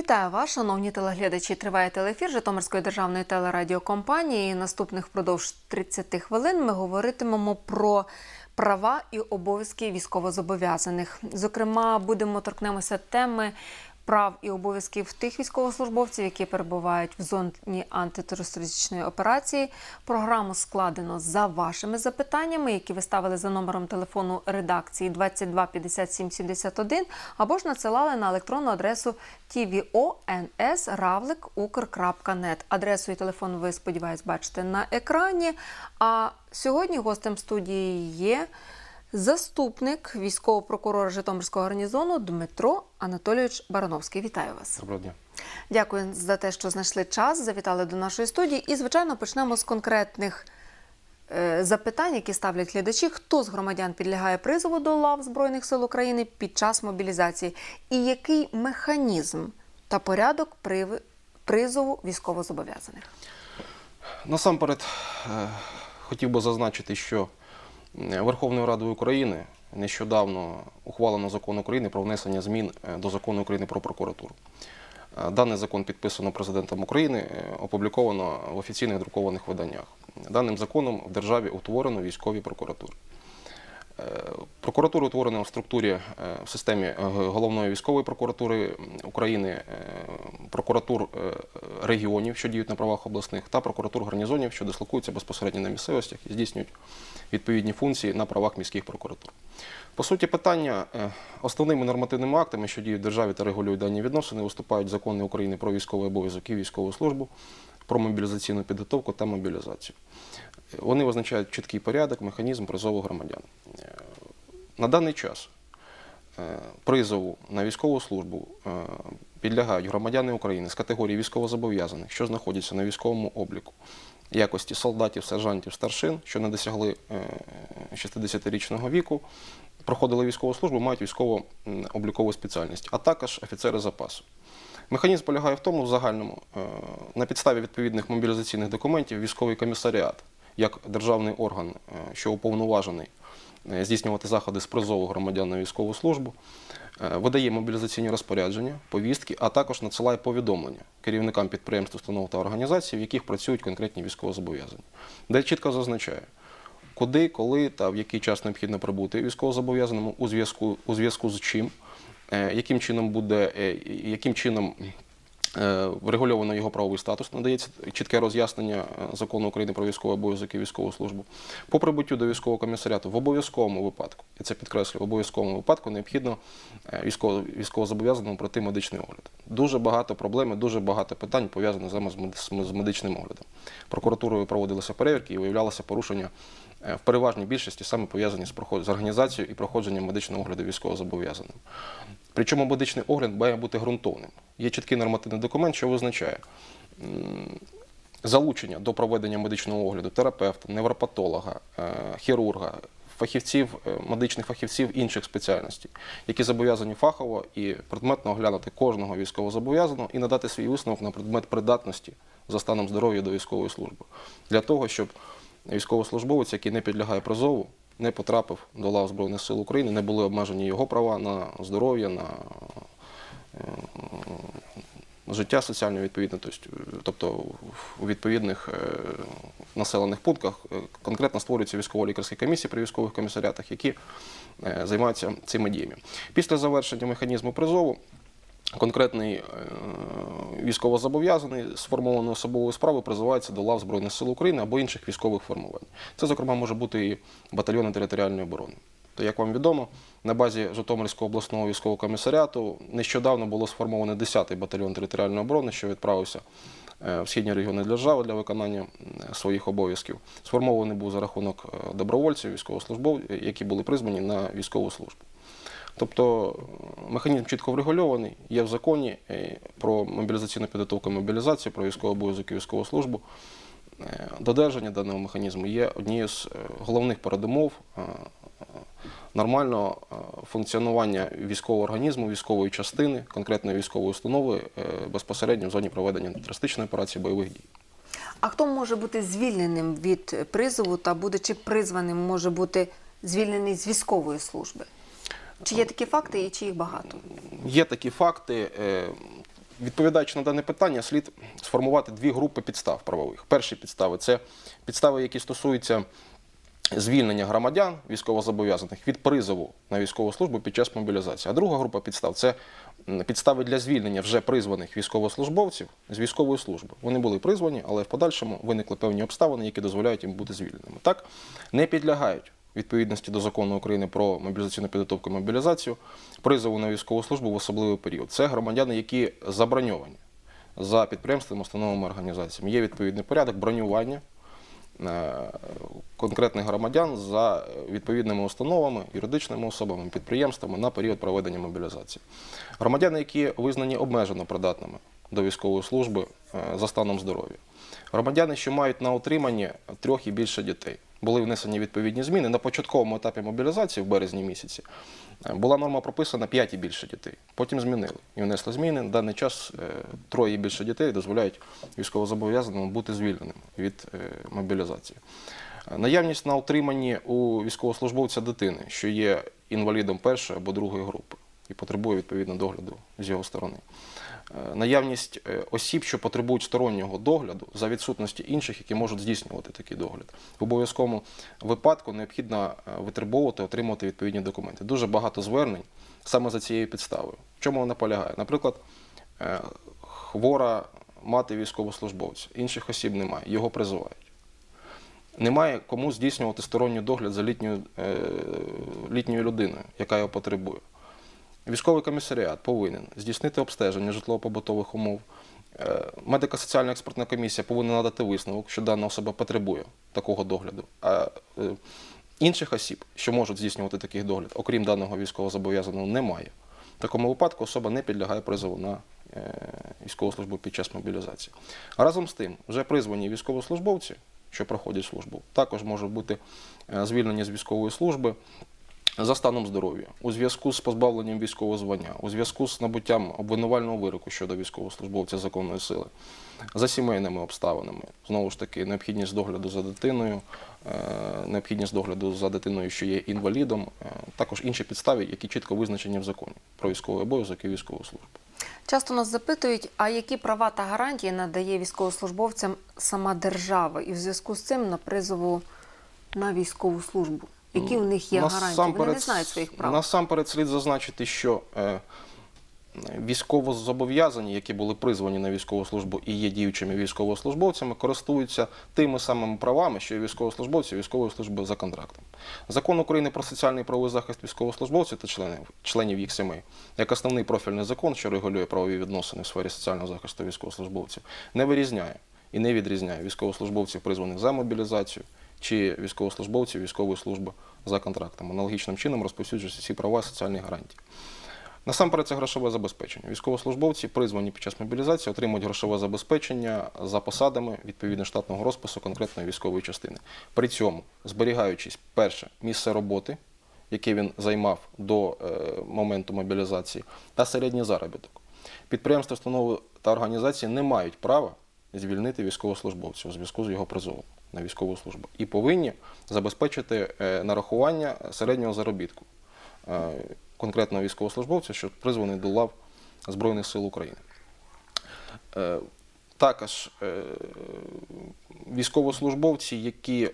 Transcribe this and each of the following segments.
Вітаю вас, шановні телеглядачі. Триває телефір Житомирської державної телерадіокомпанії. Наступних впродовж 30 хвилин ми говоритимемо про права і обов'язки військовозобов'язаних. Зокрема, будемо торкнемося теми прав і обов'язків тих військовослужбовців, які перебувають в зоні антитерористичної операції. Програму складено за вашими запитаннями, які ви ставили за номером телефону редакції 22 57 71, або ж надсилали на електронну адресу tvons.ravlik.ukr.net. Адресу і телефон ви, сподіваюсь, бачите на екрані. А сьогодні гостем студії є заступник військового прокурора Житомирського гарнізону Дмитро Анатолійович Барановський. Вітаю вас. Доброго дня. Дякую за те, що знайшли час, завітали до нашої студії. І, звичайно, почнемо з конкретних е, запитань, які ставлять глядачі. Хто з громадян підлягає призову до лав Збройних сил України під час мобілізації? І який механізм та порядок приви- призову військовозобов'язаних? Насамперед е, хотів би зазначити, що Верховною Радою України нещодавно ухвалено закон України про внесення змін е, до закону України про прокуратуру. Е, Даний закон підписано президентом України, е, опубліковано в офіційних друкованих виданнях. Даним законом в державі утворено військові прокуратури. Прокуратура утворена в структурі е, в системі е, головної військової прокуратури України, е, прокуратур регіонів, що діють на правах обласних, та прокуратур гарнізонів, що дислокуються безпосередньо на місцевостях і здійснюють відповідні функції на правах міських прокуратур. По суті, питання основними нормативними актами, що діють в державі та регулюють дані відносини, виступають закони України про військовий обов'язок і військову службу, про мобілізаційну підготовку та мобілізацію. Вони визначають чіткий порядок, механізм призову громадян. Е, На даний час е, призову на військову службу е, підлягають громадяни України з категорії військовозобов'язаних, що знаходяться на військовому обліку якості солдатів, сержантів, старшин, що не досягли е, 60-річного віку, проходили військову службу, мають військово-облікову спеціальність, а також офіцери запасу. Механізм полягає в тому, в загальному, на підставі відповідних мобілізаційних документів військовий комісаріат, як державний орган, е, що уповноважений е, здійснювати заходи з призову громадян на військову службу, е, видає мобілізаційні розпорядження, повістки, а також надсилає повідомлення керівникам підприємств, установ та організацій, в яких працюють конкретні військовозобов'язані, де чітко зазначає, куди, коли та в який час необхідно прибути військовозобов'язаному у зв'язку у зв'язку з чим, яким чином буде, яким чином врегульовано його правовий статус, надається чітке роз'яснення е, закону України про військовий обов'язок і військову службу. По прибуттю до військового комісаріату в обов'язковому випадку, я це підкреслюю, в обов'язковому випадку необхідно е, військово, військовозобов'язаному пройти медичний огляд. Дуже багато проблем, дуже багато питань пов'язаних саме з мед- медичним оглядом. Прокуратурою проводилися перевірки і виявлялося порушення е, в переважній більшості саме пов'язані з організацією і проходженням медичного огляду військовозобов'язаним. Причому медичний огляд має бути ґрунтовним. Є чіткий нормативний документ, що визначає залучення до проведення медичного огляду терапевта, невропатолога, е, хірурга, фахівців, е, медичних фахівців інших спеціальностей, які зобов'язані фахово і предметно оглянути кожного військовозобов'язаного і надати свій висновок на предмет придатності за станом здоров'я до військової служби, для того, щоб військовослужбовець, який не підлягає призову, не потрапив до лав Збройних сил України, не були обмежені його права на здоров'я, на е, життя соціальне відповідно, тобто, тобто у відповідних е, населених пунктах е, конкретно створюються військово-лікарські комісії при військових комісаріатах, які займаються цими діями. Після завершення механізму призову конкретний військовозобов'язаний сформованою особовою справою призивається до лав Збройних сил України або інших військових формувань. Це, зокрема, може бути і батальйони територіальної оборони. То, як вам відомо, на базі Житомирського обласного військового комісаріату нещодавно було сформовано 10-й батальйон територіальної оборони, що відправився е, в східні регіони держави для виконання своїх обов'язків. Сформований був за рахунок е, добровольців, військовослужбовців, які були призвані на військову службу. Тобто е, механізм чітко врегульований, є в законі е, про мобілізаційну підготовку мобілізацію, про військовий обов'язок і військову службу. Е, Додержання даного механізму є однією з головних передумов нормального функціонування військового організму, військової частини, конкретної військової установи безпосередньо в зоні проведення антитерористичної операції бойових дій. А хто може бути звільненим від призову та, будучи призваним, може бути звільнений з військової служби? Чи є такі факти і чи їх багато? Є такі факти. е, відповідаючи на дане питання, слід сформувати дві групи підстав правових. Перші підстави це підстави, які стосуються звільнення громадян військовозобов'язаних від призову на військову службу під час мобілізації. А друга група підстав це підстави для звільнення вже призваних військовослужбовців з військової служби. Вони були призвані, але в подальшому виникли певні обставини, які дозволяють їм бути звільненими. Так не підлягають відповідності до закону України про мобілізаційну підготовку і мобілізацію призову на військову службу в особливий період. Це громадяни, які заброньовані за підприємствами, установами організаціями. Є відповідний порядок бронювання е, конкретних громадян за відповідними установами, юридичними особами, підприємствами на період проведення мобілізації. Громадяни, які визнані обмежено придатними до військової служби е, за станом здоров'я. Громадяни, що мають на утриманні трьох і більше дітей. Були внесені відповідні зміни. На початковому етапі мобілізації в березні місяці е, була норма прописана 5 і більше дітей. Потім змінили і внесли зміни. На даний час е, троє і більше дітей дозволяють військовозобов'язаним бути звільненим від е, мобілізації. Наявність на утриманні у військовослужбовця дитини, що є інвалідом першої або другої групи і потребує відповідно догляду з його сторони. Е, Наявність е, осіб, що потребують стороннього догляду за відсутності інших, які можуть здійснювати такий догляд. В обов'язковому випадку необхідно е, витребовувати, отримувати відповідні документи. Дуже багато звернень саме за цією підставою. В чому вона полягає? Наприклад, хвора мати військовослужбовця, інших осіб немає, його призивають. Немає кому здійснювати сторонній догляд за літньою, літньою людиною, яка його потребує. Військовий комісаріат повинен здійснити обстеження житлово-побутових умов. Е, Медико-соціальна експертна комісія повинна надати висновок, що дана особа потребує такого догляду. А е, інших осіб, що можуть здійснювати такий догляд, окрім даного військовозобов'язаного, немає. В такому випадку особа не підлягає призову на е, військову службу під час мобілізації. Разом з тим, вже призвані військовослужбовці, що проходять службу, також можуть бути звільнені з військової служби за станом здоров'я, у зв'язку з позбавленням військового звання, у зв'язку з набуттям обвинувального вироку щодо військовослужбовця законної сили, за сімейними обставинами, знову ж таки, необхідність догляду за дитиною, е, необхідність догляду за дитиною, що є інвалідом, е, також інші підстави, які чітко визначені в законі про військовий обов'язок і військову службу. Часто нас запитують, а які права та гарантії надає військовослужбовцям сама держава, і в зв'язку з цим на призову на військову службу. Які у них є гарантії? Вони не знають своїх прав. Насамперед слід зазначити, що е, військовозобов'язані, які були призвані на військову службу і є діючими військовослужбовцями, користуються тими самими правами, що і військовослужбовці військової служби за контрактом. Закон України про соціальний правовий захист військовослужбовців та членів, членів їх сімей, як основний профільний закон, що регулює правові відносини в сфері соціального захисту військовослужбовців, не вирізняє і не відрізняє військовослужбовців, призваних за мобілізацію, чи військовослужбовців військової служби за контрактом. Аналогічним чином розповсюджуються всі права соціальні гарантії. Насамперед, це грошове забезпечення. Військовослужбовці, призвані під час мобілізації, отримують грошове забезпечення за посадами відповідно штатного розпису конкретної військової частини. При цьому зберігаючись, перше, місце роботи, яке він займав до е, моменту мобілізації, та середній заробіток. Підприємства, установи та організації не мають права звільнити військовослужбовця у зв'язку з його призовом на військову службу і повинні забезпечити е, нарахування середнього заробітку е, конкретного військовослужбовця, що призваний до лав Збройних сил України. Е, Також військовослужбовці, які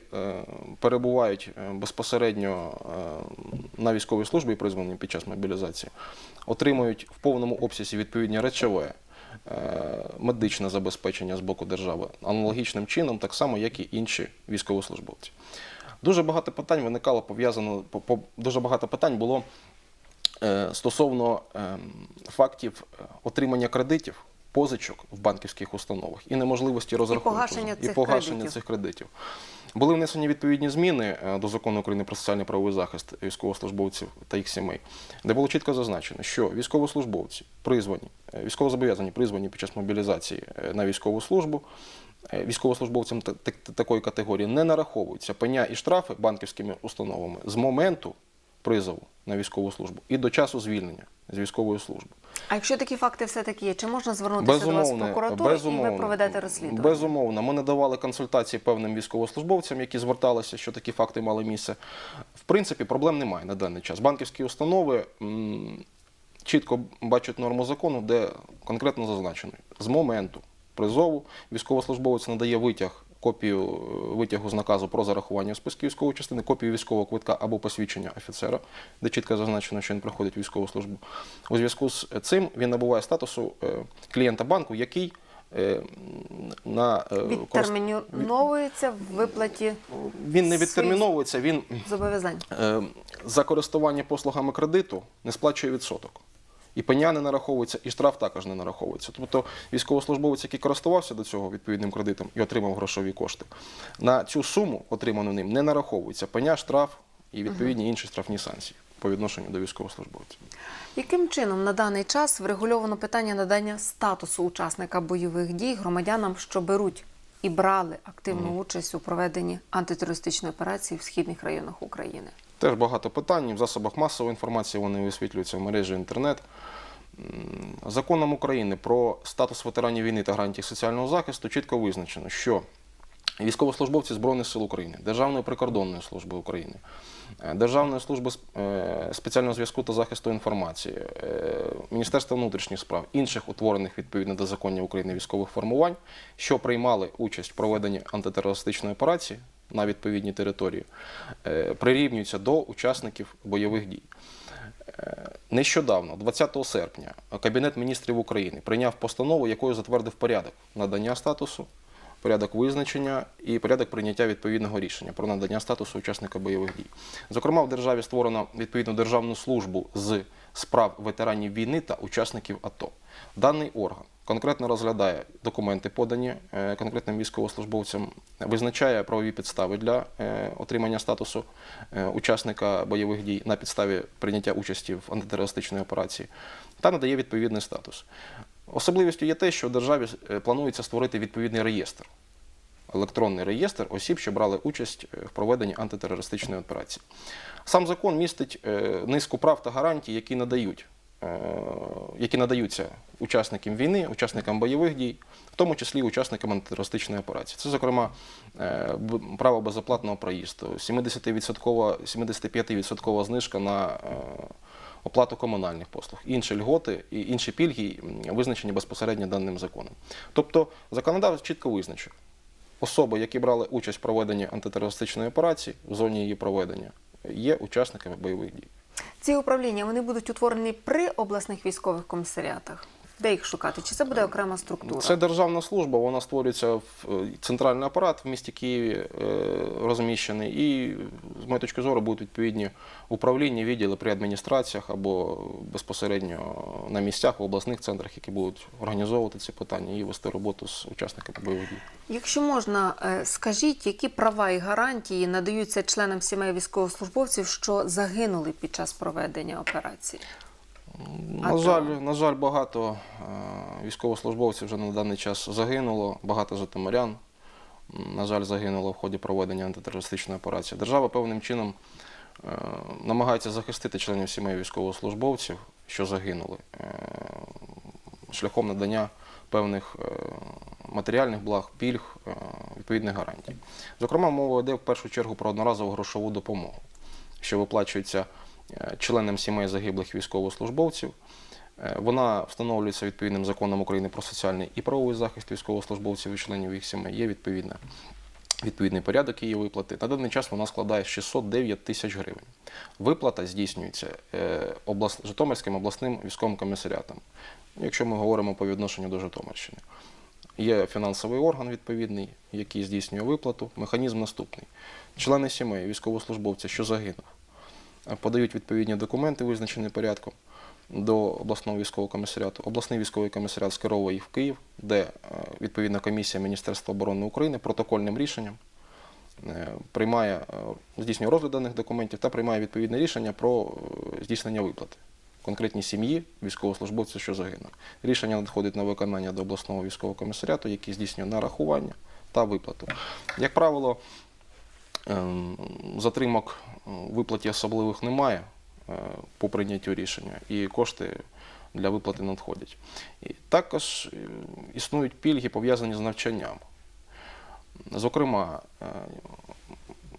перебувають безпосередньо на військовій службі призвані під час мобілізації, отримують в повному обсязі відповідні речове медичне забезпечення з боку держави аналогічним чином, так само, як і інші військовослужбовці. Дуже багато питань виникало пов'язано по- по- дуже багато питань було е, стосовно ем, фактів е, отримання кредитів, позичок в банківських установах і неможливості розрахунку погашення і цих погашення кредитів. цих кредитів. Були внесені відповідні зміни е, до закону України про соціальний правовий захист військовослужбовців та їх сімей, де було чітко зазначено, що військовослужбовці призвані, е, військовозобов'язані призвані під час мобілізації е, на військову службу. Військовослужбовцям та- та- такої категорії не нараховуються пеня і штрафи банківськими установами з моменту призову на військову службу і до часу звільнення з військової служби. А якщо такі факти все-таки є, чи можна звернутися до вас в прокуратуру і ви проведете розслідування? Безумовно, ми надавали консультації певним військовослужбовцям, які зверталися, що такі факти мали місце. В принципі, проблем немає на даний час. Банківські установи м, чітко бачать норму закону, де конкретно зазначено з моменту призову військовослужбовець надає витяг. Копію е, витягу з наказу про зарахування в військової частини, копію військового квитка або посвідчення офіцера, де чітко зазначено, що він проходить військову службу. У зв'язку з цим він набуває статусу е, клієнта банку, який е, на Відтерміновується в виплаті він не відтерміновується, він зобов'язань. за користування послугами кредиту не сплачує відсоток. І пеня не нараховується, і штраф також не нараховується. Тобто військовослужбовець, який користувався до цього відповідним кредитом і отримав грошові кошти, на цю суму, отриману ним, не нараховується пеня, штраф і відповідні інші штрафні санкції по відношенню до військовослужбовців. Яким чином на даний час врегульовано питання надання статусу учасника бойових дій громадянам, що беруть і брали активну участь у проведенні антитерористичної операції в східних районах України? Теж багато питань. В засобах масової інформації вони висвітлюються в мережі інтернет. Законом України про статус ветеранів війни та гарантії соціального захисту чітко визначено, що військовослужбовці Збройних сил України, Державної прикордонної служби України, е, Державної служби е, спеціального зв'язку та захисту інформації, е, Міністерства внутрішніх справ, інших утворених відповідно до законів України військових формувань, що приймали участь в проведенні антитерористичної операції на відповідній території, е, прирівнюються до учасників бойових дій. Е, Нещодавно, 20 серпня, Кабінет міністрів України прийняв постанову, якою затвердив порядок надання статусу, порядок визначення і порядок прийняття відповідного рішення про надання статусу учасника бойових дій. Зокрема, в державі створено відповідну державну службу з справ ветеранів війни та учасників АТО. Даний орган конкретно розглядає документи, подані е, конкретним військовослужбовцям, визначає правові підстави для е, отримання статусу е, учасника бойових дій на підставі прийняття участі в антитерористичній операції та надає відповідний статус. Особливістю є те, що державі планується створити відповідний реєстр електронний реєстр осіб, що брали участь в проведенні антитерористичної операції. Сам закон містить низку прав та гарантій, які надають. Е, Які надаються учасникам війни, учасникам бойових дій, в тому числі учасникам антитерористичної операції. Це, зокрема, е, право безоплатного проїзду, 70%, 75% знижка на е, оплату комунальних послуг, інші льготи і інші пільги визначені безпосередньо даним законом. Тобто законодавець чітко визначив, особи, які брали участь в проведенні антитерористичної операції в зоні її проведення, є учасниками бойових дій. Ці управління вони будуть утворені при обласних військових комісаріатах. Де їх шукати? Чи це буде окрема структура? Це державна служба, вона створюється в е, центральний апарат в місті Києві е, розміщений, і з моєї точки зору будуть відповідні управління, відділи при адміністраціях або безпосередньо на місцях в обласних центрах, які будуть організовувати ці питання і вести роботу з учасниками бойових дій. Якщо можна, е, скажіть, які права і гарантії надаються членам сімей військовослужбовців, що загинули під час проведення операції? А На жаль, на жаль, багато е, військовослужбовців вже на даний час загинуло, багато житомирян, на жаль, загинуло в ході проведення антитерористичної операції. Держава певним чином е, намагається захистити членів сімей військовослужбовців, що загинули, е, шляхом надання певних е, матеріальних благ, пільг, е, відповідних гарантій. Зокрема, мова йде в першу чергу про одноразову грошову допомогу, що виплачується членам сімей загиблих військовослужбовців. Е, Вона встановлюється відповідним законом України про соціальний і правовий захист військовослужбовців і членів їх сімей. Є відповідна, відповідний порядок її виплати. На даний час вона складає 609 тисяч гривень. Виплата здійснюється е, облас... Житомирським обласним військовим комісаріатом, якщо ми говоримо по відношенню до Житомирщини. Є фінансовий орган відповідний, який здійснює виплату. Механізм наступний. Члени сімей, військовослужбовця, що загинув, е, подають відповідні документи, визначені порядком, до обласного військового комісаріату. Обласний військовий комісаріат скеровує їх в Київ, де е, відповідна комісія Міністерства оборони України протокольним рішенням е, приймає, е, здійснює розгляд даних документів та приймає відповідне рішення про е, здійснення виплати конкретній сім'ї військовослужбовця, що загинув. Рішення надходить на виконання до обласного військового комісаріату, який здійснює нарахування та виплату. Як правило, затримок е, виплаті особливих немає е, по прийняттю рішення, і кошти для виплати надходять. І також е, існують пільги, пов'язані з навчанням. Зокрема,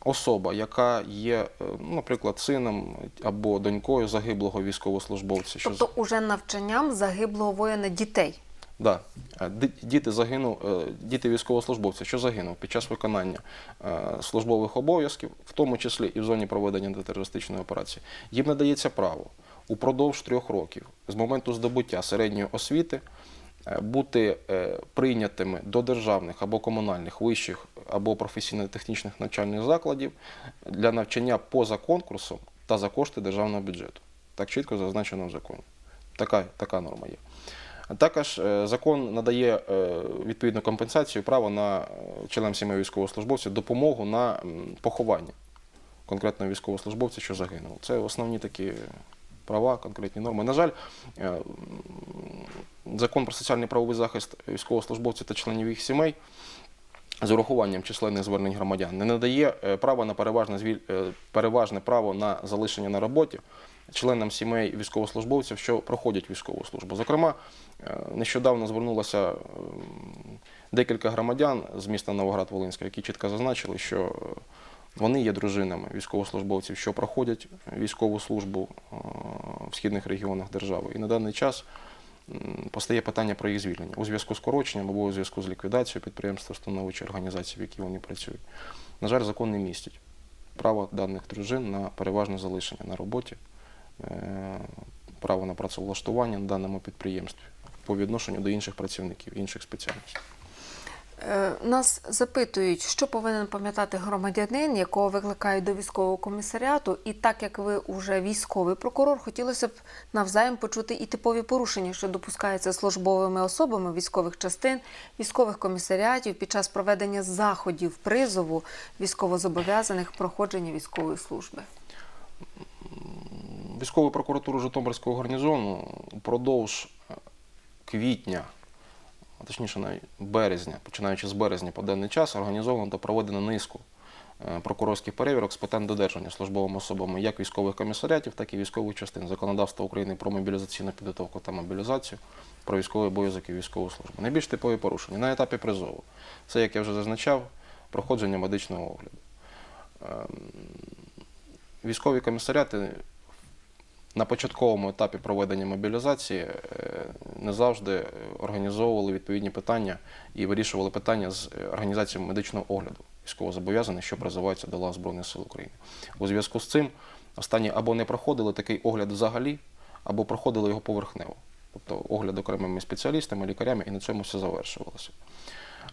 особа, яка є, наприклад, сином або донькою загиблого військовослужбовця, що Тобто уже навчанням загиблого воїна дітей. Да. Е, Діти загинув, е, діти військовослужбовця, що загинув під час виконання е, службових обов'язків, в тому числі і в зоні проведення антитерористичної операції, їм надається право упродовж трьох років з моменту здобуття середньої освіти бути прийнятими до державних або комунальних вищих або професійно-технічних навчальних закладів для навчання поза конкурсом та за кошти державного бюджету. Так чітко зазначено в законі. Така, така норма є. Також е, закон надає е, відповідну компенсацію право на е, членам сімей військовослужбовців допомогу на поховання конкретного військовослужбовця, що загинув. Це основні такі права, конкретні норми. На жаль, закон про соціальний правовий захист військовослужбовців та членів їх сімей з урахуванням численних звернень громадян не надає права на переважне, переважне право на залишення на роботі членам сімей військовослужбовців, що проходять військову службу. Зокрема, е, нещодавно звернулося ем, декілька громадян з міста Новоград-Волинська, які чітко зазначили, що е, вони є дружинами військовослужбовців, що проходять військову службу е, в східних регіонах держави. І на даний час постає питання про їх звільнення у зв'язку з скороченням або у зв'язку з ліквідацією підприємства, установи чи організації, в якій вони працюють. На жаль, закон не містить право даних дружин на переважне залишення на роботі, право на працевлаштування на даному підприємстві по відношенню до інших працівників, інших спеціальностей. Е, Нас запитують, що повинен пам'ятати громадянин, якого викликають до військового комісаріату, і так як ви вже військовий прокурор, хотілося б навзаєм почути і типові порушення, що допускаються службовими особами військових частин, військових комісаріатів під час проведення заходів призову військовозобов'язаних проходження військової служби. Військову прокуратуру Житомирського гарнізону впродовж е, квітня, а точніше навіть березня, починаючи з березня по даний час, організовано та проведено низку е, прокурорських перевірок з питань додержання службовими особами як військових комісаріатів, так і військових частин законодавства України про мобілізаційну підготовку та мобілізацію, про військовий обов'язок і військову службу. Найбільш типові порушення на етапі призову. Це, як я вже зазначав, проходження медичного огляду. Ем, Військові комісаріати на початковому етапі проведення мобілізації е, не завжди організовували відповідні питання і вирішували питання з е, організацією медичного огляду військовозобов'язаних, що призиваються до лав Збройних сил України. У зв'язку з цим останні або не проходили такий огляд взагалі, або проходили його поверхнево. Тобто огляд окремими спеціалістами, лікарями, і на цьому все завершувалося.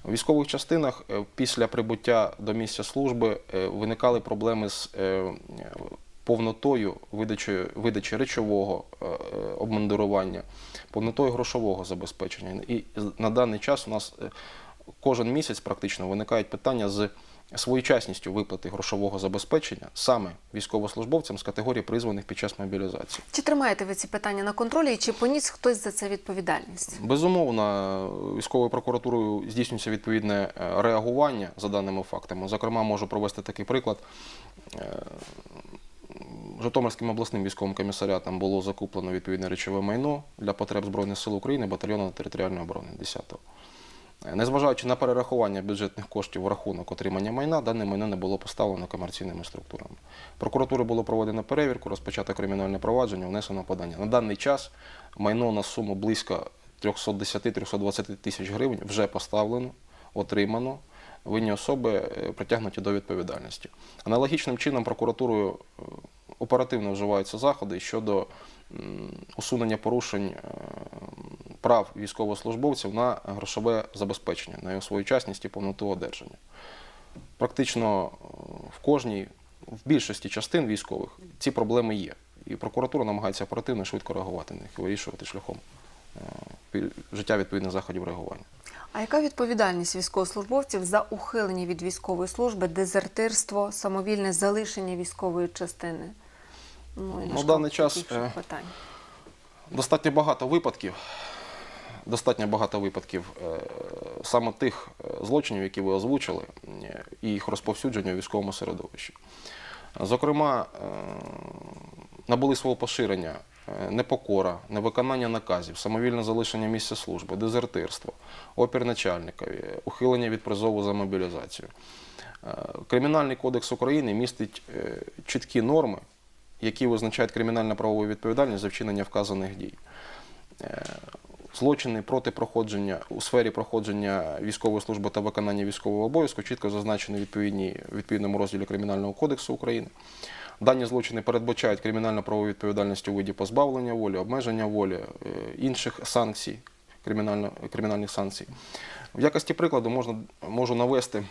У військових частинах е, після прибуття до місця служби виникали проблеми з повнотою видачі, видачі речового е, е, обмундирування, повнотою грошового забезпечення. І на даний час у нас е, кожен місяць практично виникають питання з своєчасністю виплати грошового забезпечення саме військовослужбовцям з категорії призваних під час мобілізації. Чи тримаєте ви ці питання на контролі, і чи поніс хтось за це відповідальність? Безумовно, військовою прокуратурою здійснюється відповідне реагування за даними фактами. Зокрема, можу провести такий приклад. Житомирським обласним військовим комісаріатом було закуплено відповідне речове майно для потреб Збройних сил України батальйону територіальної оборони 10-го. Е, Незважаючи на перерахування бюджетних коштів в рахунок отримання майна, дане майно не було поставлено комерційними структурами. Прокуратури було проведено перевірку, розпочато кримінальне провадження, внесено подання. На даний час майно на суму близько 310-320 тисяч гривень вже поставлено, отримано. Винні особи е, притягнуті до відповідальності. Аналогічним чином прокуратурою е, оперативно вживаються заходи щодо усунення порушень е, прав військовослужбовців на грошове забезпечення, на його своєчасність і повноту одержання. Практично е, в кожній, в більшості частин військових ці проблеми є. І прокуратура намагається оперативно швидко реагувати на них і вирішувати шляхом е, життя відповідних заходів реагування. А яка відповідальність військовослужбовців за ухилення від військової служби, дезертирство, самовільне залишення військової частини? Ну, і Ну, на в даний час, таких е, питань. Достатньо багато випадків. Достатньо багато випадків е, саме тих е, злочинів, які ви озвучили, е, і їх розповсюдження у військовому середовищі. Зокрема, е, набули свого поширення е, непокора, невиконання наказів, самовільне залишення місця служби, дезертирство, опір начальникові, ухилення від призову за мобілізацію. Е, Кримінальний кодекс України містить е, чіткі норми, які визначають кримінально-правову відповідальність за вчинення вказаних дій. Е, Злочини проти проходження у сфері проходження військової служби та виконання військового обов'язку чітко зазначені в відповідній- в відповідному розділі Кримінального кодексу України. Дані злочини передбачають кримінально-правову відповідальність у виді позбавлення волі, обмеження волі, е, інших санкцій, кримінальних санкцій. В якості прикладу можна, можу навести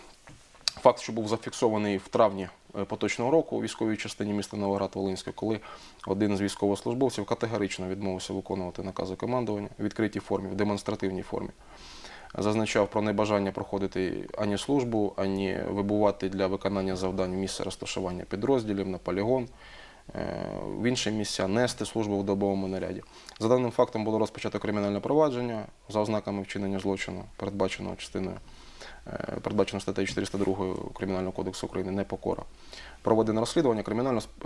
Факт, що був зафіксований в травні е, поточного року у військовій частині міста Новоград-Волинське, коли один з військовослужбовців категорично відмовився виконувати накази командування в відкритій формі, в демонстративній формі. Зазначав про небажання проходити ані службу, ані вибувати для виконання завдань місце розташування підрозділів на полігон, е, в інші місця нести службу в добовому наряді. За даним фактом було розпочато кримінальне провадження за ознаками вчинення злочину, передбаченого частиною передбачено статтею 402 Кримінального кодексу України непокора. Проведено розслідування,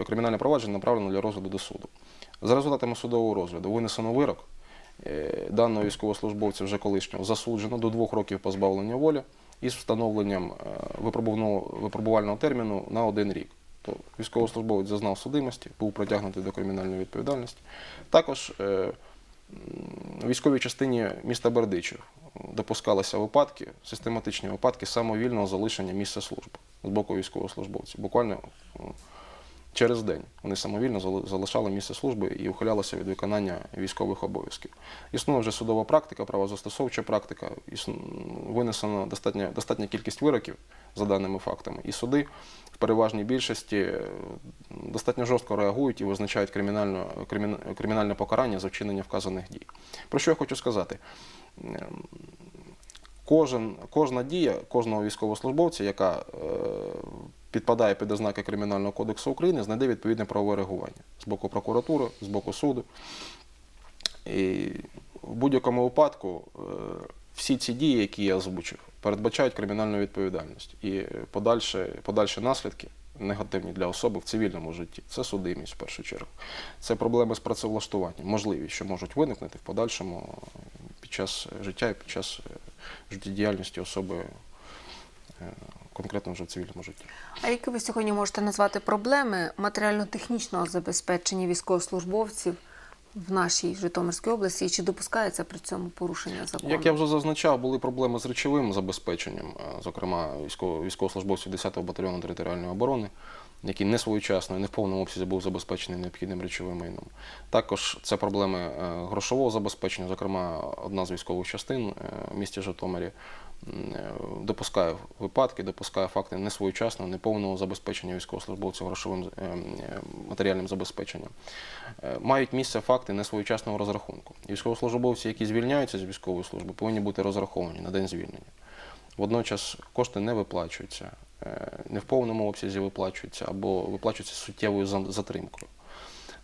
кримінальне, провадження направлено для розгляду до суду. За результатами судового розгляду винесено вирок. Е, Даного військовослужбовця вже колишнього засуджено до двох років позбавлення волі із встановленням е, випробувального, терміну на один рік. Військовослужбовець зазнав судимості, був притягнутий до кримінальної відповідальності. Також е, військовій частині міста Бердичів допускалися випадки, систематичні випадки самовільного залишення місця служби з боку військовослужбовців. Буквально через день вони самовільно залишали місце служби і ухилялися від виконання військових обов'язків. Існує вже судова практика, правозастосовча практика, винесено достатня, достатня кількість вироків за даними фактами. І суди в переважній більшості е, достатньо жорстко реагують і визначають кримінальне, кримінальне покарання за вчинення вказаних дій. Про що я хочу сказати? Кожен, кожна дія кожного військовослужбовця, яка е, підпадає під ознаки Кримінального кодексу України, знайде відповідне правове реагування з боку прокуратури, з боку суду. І в будь-якому випадку е, всі ці дії, які я озвучив, передбачають кримінальну відповідальність і подальші, подальші наслідки негативні для особи в цивільному житті. Це судимість в першу чергу. Це проблеми з працевлаштуванням, можливі, що можуть виникнути в подальшому час життя і під час е, життєдіяльності особи е, конкретно вже в цивільному житті. А які ви сьогодні можете назвати проблеми матеріально-технічного забезпечення військовослужбовців в нашій Житомирській області? І чи допускається при цьому порушення закону? Як я вже зазначав, були проблеми з речовим забезпеченням, е, зокрема військово- військовослужбовців 10-го батальйону територіальної оборони, який не своєчасно і не в повному обсязі був забезпечений необхідним речовим майном. Також це проблеми е, грошового забезпечення, зокрема, одна з військових частин е, в місті Житомирі е, допускає випадки, допускає факти несвоєчасного, неповного забезпечення військовослужбовців грошовим матеріальним забезпеченням. Мають місце факти несвоєчасного розрахунку. Військовослужбовці, які звільняються з військової служби, повинні бути розраховані на день звільнення. Водночас кошти не виплачуються, е, не в повному обсязі виплачуються або виплачуються суттєвою затримкою.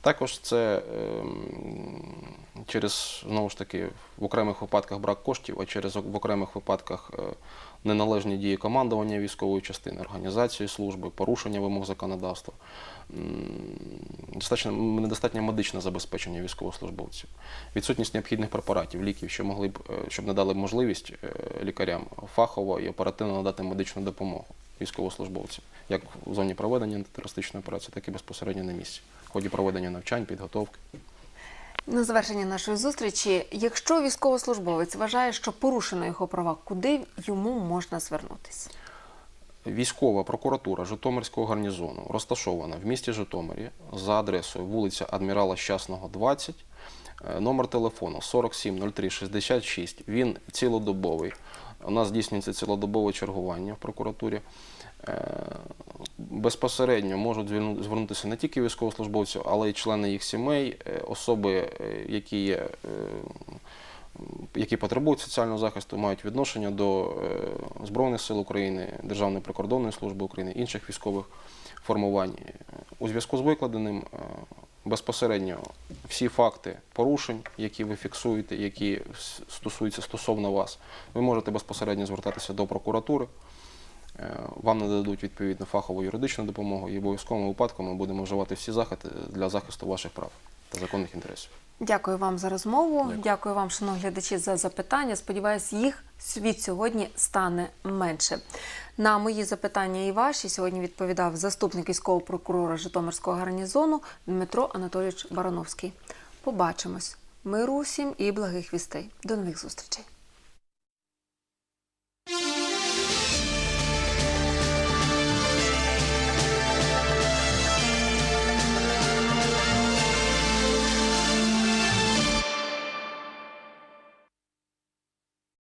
Також це ем, через знову ж таки в окремих випадках брак коштів, а через в окремих випадках е, неналежні дії командування військової частини, організації служби, порушення вимог законодавства, достатньо, недостатнє медичне забезпечення військовослужбовців, відсутність необхідних препаратів, ліків, що могли б, е, щоб надали можливість е, лікарям фахово і оперативно надати медичну допомогу військовослужбовцям, як в зоні проведення антитерористичної операції, так і безпосередньо на місці, в ході проведення навчань, підготовки. На завершення нашої зустрічі, якщо військовослужбовець вважає, що порушено його права, куди йому можна звернутися? Військова прокуратура Житомирського гарнізону розташована в місті Житомирі за адресою вулиця Адмірала Щасного, 20, е, номер телефону 47 03 66. Він цілодобовий. У нас здійснюється цілодобове чергування в прокуратурі. Е, Безпосередньо можуть звернутися не тільки військовослужбовці, але й члени їх сімей, е, особи, е, які є які потребують соціального захисту, мають відношення до Збройних сил України, Державної прикордонної служби України, інших військових формувань. У зв'язку з викладеним безпосередньо всі факти порушень, які ви фіксуєте, які стосуються стосовно вас, ви можете безпосередньо звертатися до прокуратури. Е, вам нададуть відповідну фахову юридичну допомогу і обов'язковому випадку ми будемо вживати всі заходи для захисту ваших прав та законних інтересів. Дякую вам за розмову. Дякую. Дякую вам, шановні глядачі, за запитання. Сподіваюсь, їх від сьогодні стане менше. На мої запитання і ваші сьогодні відповідав заступник військового прокурора Житомирського гарнізону Дмитро Анатолійович Барановський. Побачимось. Миру усім і благих вістей. До нових зустрічей.